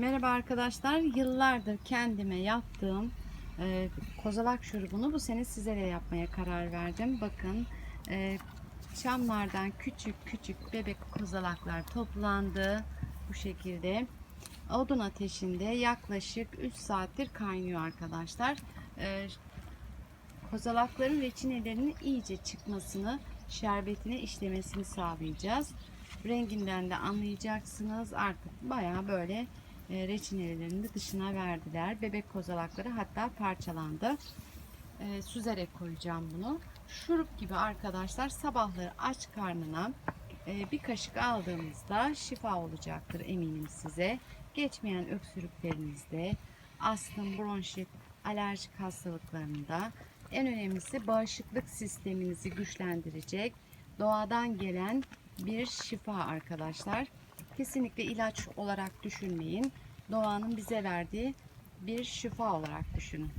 Merhaba arkadaşlar. Yıllardır kendime yaptığım e, kozalak şurubunu bu sene size de yapmaya karar verdim. Bakın e, çamlardan küçük küçük bebek kozalaklar toplandı. Bu şekilde odun ateşinde yaklaşık 3 saattir kaynıyor arkadaşlar. E, kozalakların reçinelerinin iyice çıkmasını, şerbetine işlemesini sağlayacağız. Renginden de anlayacaksınız. Artık baya böyle reçinelerini de dışına verdiler. Bebek kozalakları hatta parçalandı. E, süzerek koyacağım bunu. Şurup gibi arkadaşlar sabahları aç karnına e, bir kaşık aldığımızda şifa olacaktır eminim size. Geçmeyen öksürüklerinizde, astım, bronşit, alerjik hastalıklarında en önemlisi bağışıklık sisteminizi güçlendirecek doğadan gelen bir şifa arkadaşlar. Kesinlikle ilaç olarak düşünmeyin. Doğanın bize verdiği bir şifa olarak düşünün.